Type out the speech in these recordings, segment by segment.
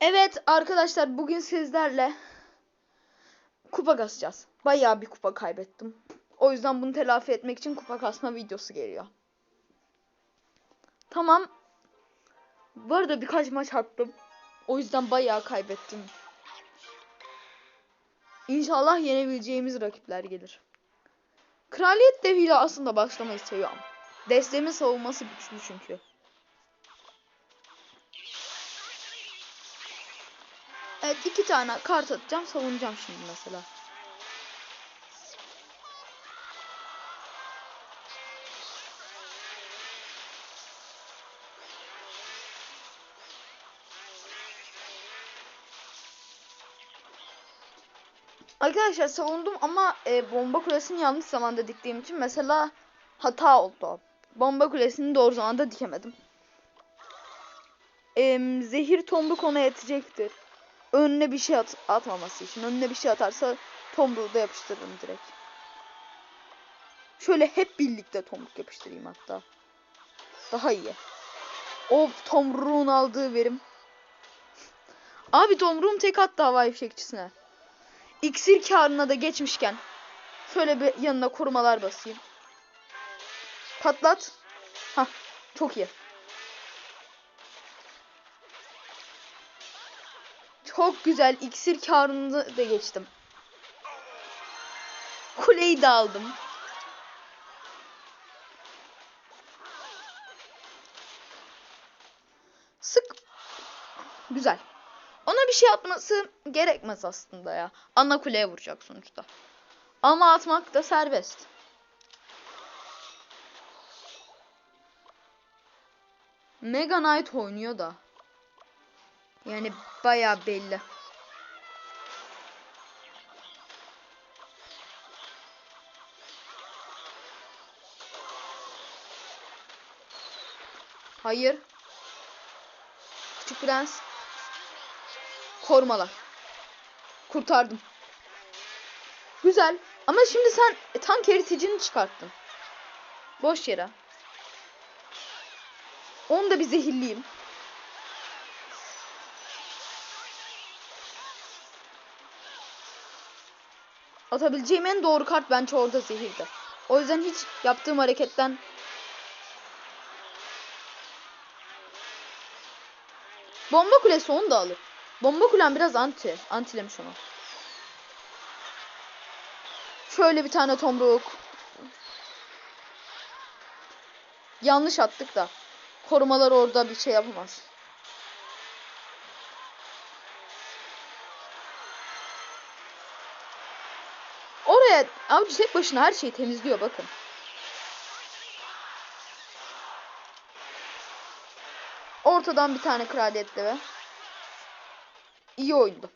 Evet arkadaşlar bugün sizlerle kupa kasacağız. Bayağı bir kupa kaybettim. O yüzden bunu telafi etmek için kupa kasma videosu geliyor. Tamam. Bu arada birkaç maç attım. O yüzden bayağı kaybettim. İnşallah yenebileceğimiz rakipler gelir. Kraliyet deviyle aslında başlamayı seviyorum. Desteğimin savunması güçlü çünkü. Evet iki tane kart atacağım savunacağım şimdi mesela. Arkadaşlar savundum ama e, bomba kulesini yanlış zamanda diktiğim için mesela hata oldu. Bomba kulesini doğru zamanda dikemedim. E, zehir tombuk ona yetecektir. Önüne bir şey at atmaması için. Önüne bir şey atarsa tomruğu da yapıştırırım direkt. Şöyle hep birlikte tomruk yapıştırayım hatta. Daha iyi. O tomruğun aldığı verim. Abi tomruğum tek attı havai fişekçisine. İksir karına da geçmişken şöyle bir yanına korumalar basayım. Patlat. Ha, çok iyi. Çok güzel iksir karını da geçtim. Kuleyi de aldım. Sık. Güzel. Ona bir şey atması gerekmez aslında ya. Ana kuleye vuracak sonuçta. Ama atmak da serbest. Mega Knight oynuyor da. Yani baya belli. Hayır. Küçük prens. Korumalar. Kurtardım. Güzel. Ama şimdi sen tank eriticini çıkarttın. Boş yere. Onu da bir zehirleyeyim. Atabileceğim en doğru kart bence orada zehirdi. O yüzden hiç yaptığım hareketten Bomba kulesi onu da alır. Bomba kulem biraz anti. Antilemiş onu. Şöyle bir tane tomruk. Yanlış attık da. Korumalar orada bir şey yapamaz. Oraya avcı tek başına her şeyi temizliyor bakın. Ortadan bir tane kraliyet deve. İyi oyundu.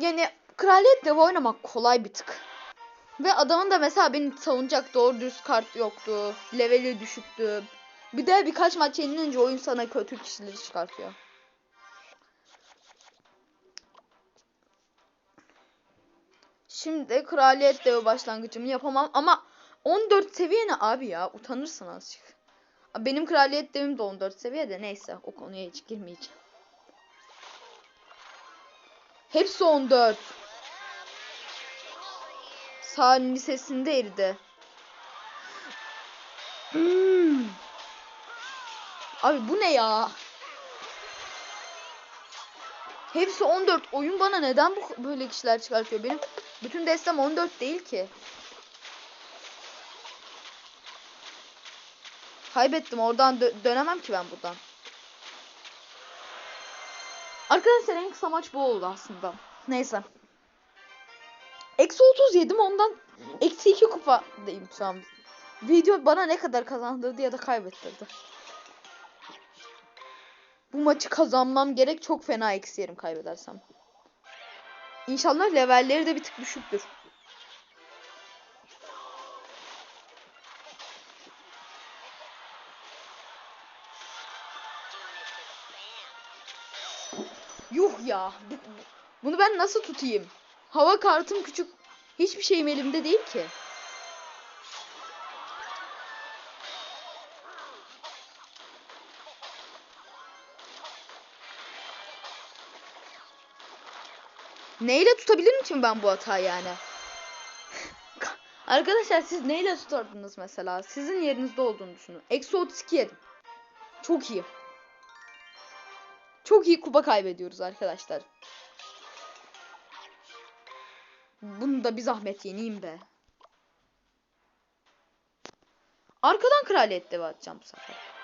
Yani kraliyet deve oynamak kolay bir tık. Ve adamın da mesela beni savunacak doğru düz kart yoktu. Leveli düşüktü. Bir de birkaç maç yenilince oyun sana kötü kişileri çıkartıyor. Şimdi kraliyet devi başlangıcımı yapamam ama 14 seviye ne abi ya utanırsın azıcık. Benim kraliyet devim de 14 seviyede neyse o konuya hiç girmeyeceğim. Hepsi 14. Sağın lisesinde eridi. Hmm. Abi bu ne ya? Hepsi 14. Oyun bana neden bu böyle kişiler çıkartıyor? Benim bütün destem 14 değil ki. Kaybettim. Oradan dö dönemem ki ben buradan. Arkadaşlar en kısa maç bu oldu aslında. Neyse. Eksi 30 yedim ondan eksi 2 kupadayım şu an. Video bana ne kadar kazandırdı ya da kaybettirdi. Bu maçı kazanmam gerek. Çok fena eksi yerim kaybedersem. İnşallah levelleri de bir tık düşüktür. Yuh ya. Bunu ben nasıl tutayım? Hava kartım küçük. Hiçbir şeyim elimde değil ki. Neyle tutabilirim ki ben bu hatayı yani? Arkadaşlar siz neyle tutardınız mesela? Sizin yerinizde olduğunu düşünün. Eksi 32 yedim. Çok iyi. Çok iyi kupa kaybediyoruz arkadaşlar. Bunu da bir zahmet yeneyim be. Arkadan kraliyet devi atacağım bu sefer.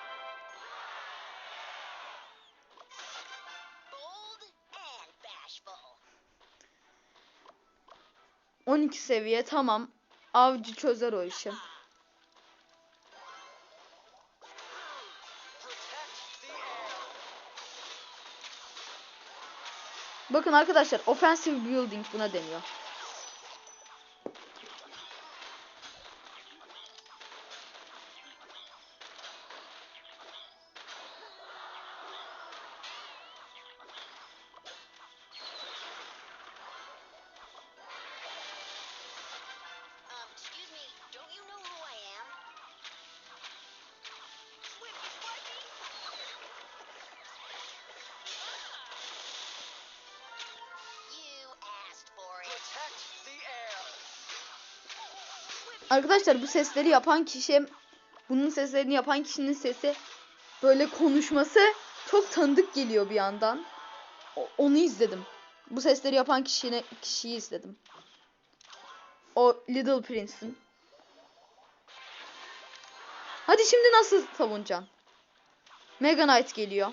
12 seviye tamam. Avcı çözer o işi. Bakın arkadaşlar offensive building buna deniyor. Arkadaşlar bu sesleri yapan kişi bunun seslerini yapan kişinin sesi böyle konuşması çok tanıdık geliyor bir yandan. O- onu izledim. Bu sesleri yapan kişine kişiyi izledim. O Little Prince'in. Hadi şimdi nasıl savunacaksın? Mega Knight geliyor.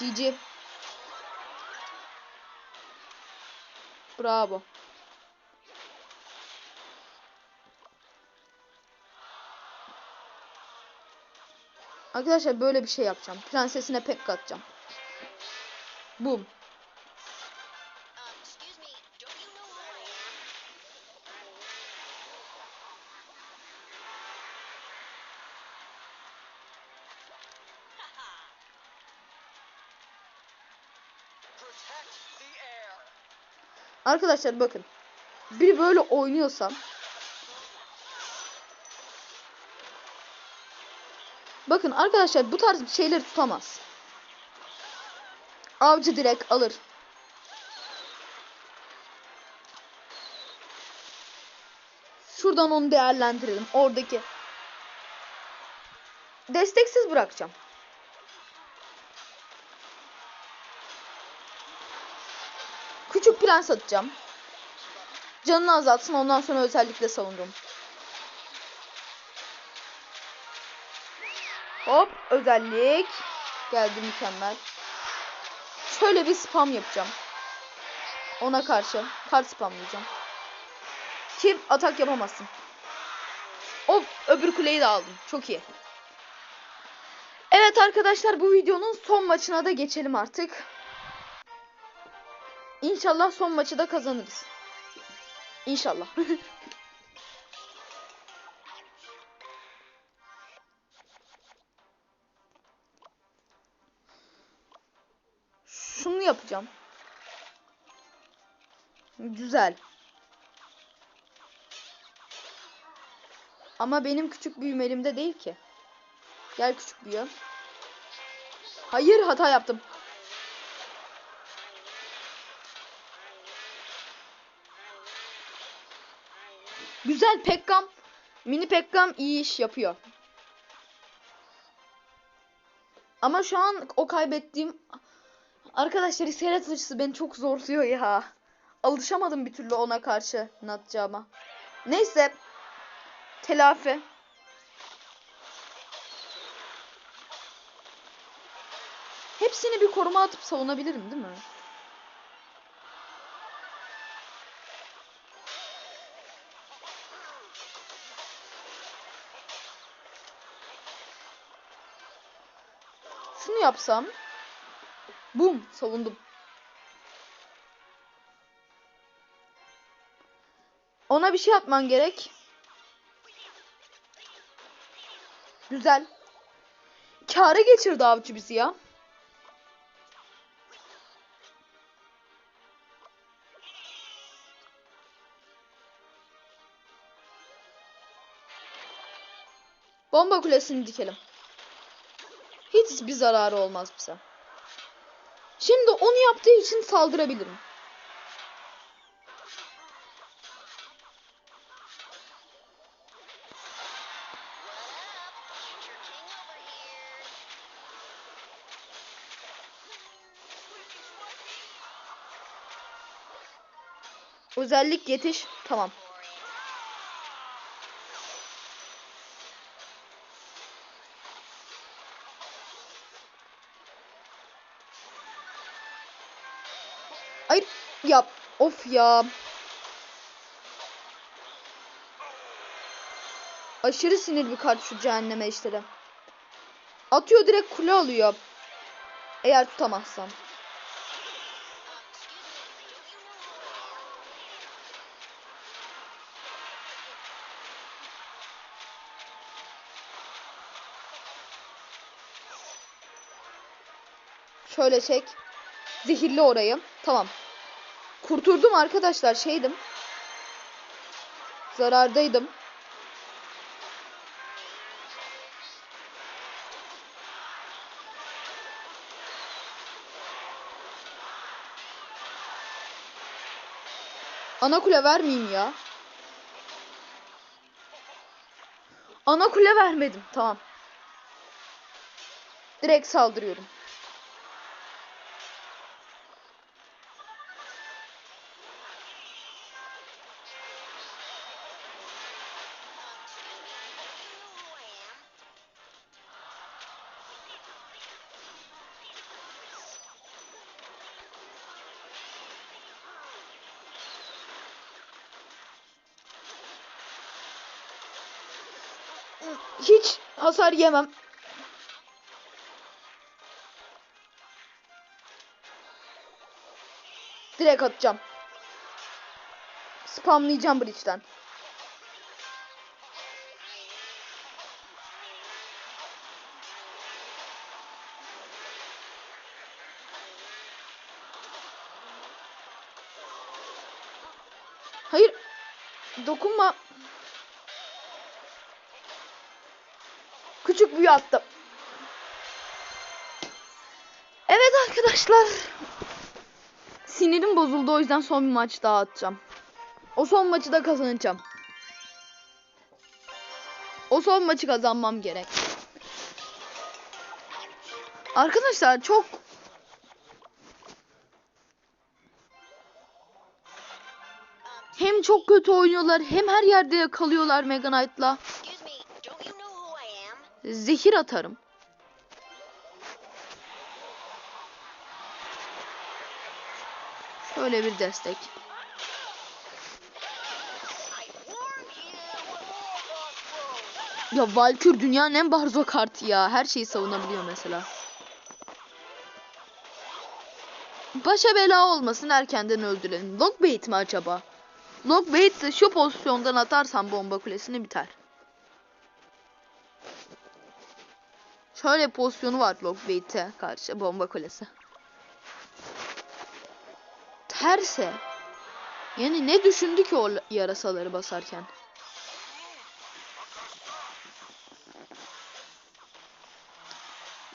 GG. Bravo. Arkadaşlar böyle bir şey yapacağım. Prensesine pek atacağım. Boom. Arkadaşlar bakın. Biri böyle oynuyorsa Bakın arkadaşlar bu tarz şeyleri tutamaz. Avcı direkt alır. Şuradan onu değerlendirelim. Oradaki desteksiz bırakacağım. Prens atacağım. Canını azaltsın ondan sonra özellikle savunurum. Hop özellik. Geldi mükemmel. Şöyle bir spam yapacağım. Ona karşı. Kart spamlayacağım. Ki atak yapamazsın. Hop öbür kuleyi de aldım. Çok iyi. Evet arkadaşlar bu videonun son maçına da geçelim artık. İnşallah son maçı da kazanırız. İnşallah. Şunu yapacağım. Güzel. Ama benim küçük büyüm elimde değil ki. Gel küçük büyü. Hayır hata yaptım. Güzel Pekkam. Mini Pekkam iyi iş yapıyor. Ama şu an o kaybettiğim arkadaşlar iskelet atıcısı beni çok zorluyor ya. Alışamadım bir türlü ona karşı ne. Neyse. Telafi. Hepsini bir koruma atıp savunabilirim değil mi? Şunu yapsam. Bum savundum. Ona bir şey atman gerek. Güzel. Kâra geçirdi avcı bizi ya. Bomba kulesini dikelim. Hiç bir zararı olmaz bize. Şimdi onu yaptığı için saldırabilirim. Özellik yetiş. Tamam. Hayır. Yap. Of ya. Aşırı sinir bir kart şu cehenneme işleri. Atıyor direkt kule alıyor. Eğer tutamazsam. Şöyle çek. Zehirli orayı. Tamam. Kurtuldum arkadaşlar. Şeydim. Zarardaydım. Ana kule vermeyeyim ya. Ana kule vermedim. Tamam. Direkt saldırıyorum. Hiç hasar yemem. Direkt atacağım. Spamlayacağım bridge'den. Hayır. Dokunma. Küçük büyü attım. Evet arkadaşlar. Sinirim bozuldu o yüzden son bir maç daha atacağım. O son maçı da kazanacağım. O son maçı kazanmam gerek. Arkadaşlar çok hem çok kötü oynuyorlar hem her yerde yakalıyorlar Mega Knight'la. excuse me. Don't you know who I am? Zehir atarım. Şöyle bir destek. Ya Valkür dünyanın en barzo kartı ya. Her şeyi savunabiliyor mesela. Başa bela olmasın erkenden öldürelim. Lockbait mi acaba? Lockbait de şu pozisyondan atarsam bomba kulesini biter. Şöyle pozisyonu var Lockbait'e karşı bomba kulesi. Terse. Yani ne düşündü ki o yarasaları basarken?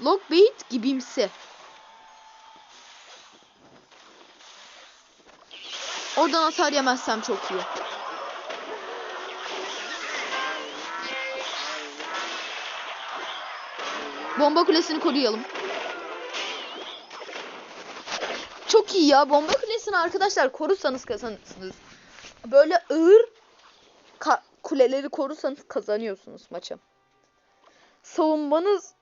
Lockbait gibimsi. Oradan hasar yemezsem çok iyi. Bomba kulesini koruyalım. Çok iyi ya. Bomba kulesini arkadaşlar korursanız kazanırsınız. Böyle ağır kuleleri korursanız kazanıyorsunuz maçı. Savunmanız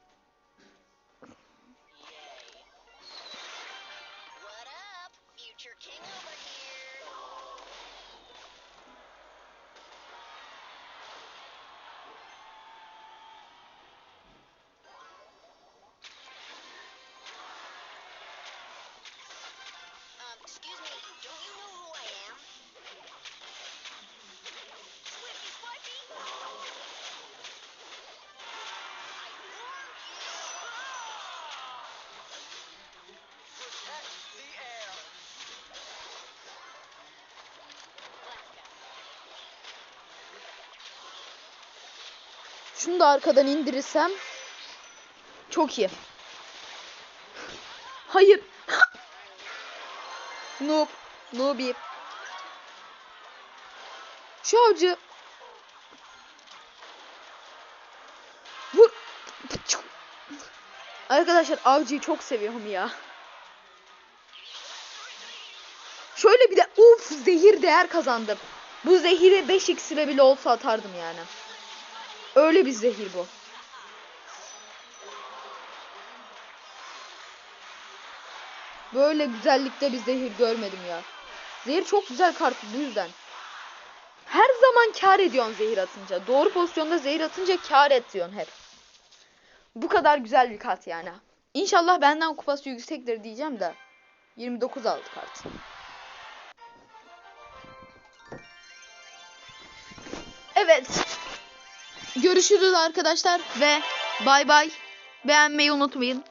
excuse me. Don't you know who I am? Swiffy Swifty! I warned you! Protect the air. Şunu da arkadan indirirsem çok iyi. Hayır. Noob. Noobi. Şu avcı. Vur. Arkadaşlar avcıyı çok seviyorum ya. Şöyle bir de uf zehir değer kazandım. Bu zehiri 5 iksire bile olsa atardım yani. Öyle bir zehir bu. Böyle güzellikte bir zehir görmedim ya. Zehir çok güzel kart bu yüzden. Her zaman kar ediyorsun zehir atınca. Doğru pozisyonda zehir atınca kar ediyorsun hep. Bu kadar güzel bir kart yani. İnşallah benden kupası yüksektir diyeceğim de. 29 aldı kart. Evet. Görüşürüz arkadaşlar ve bay bay. Beğenmeyi unutmayın.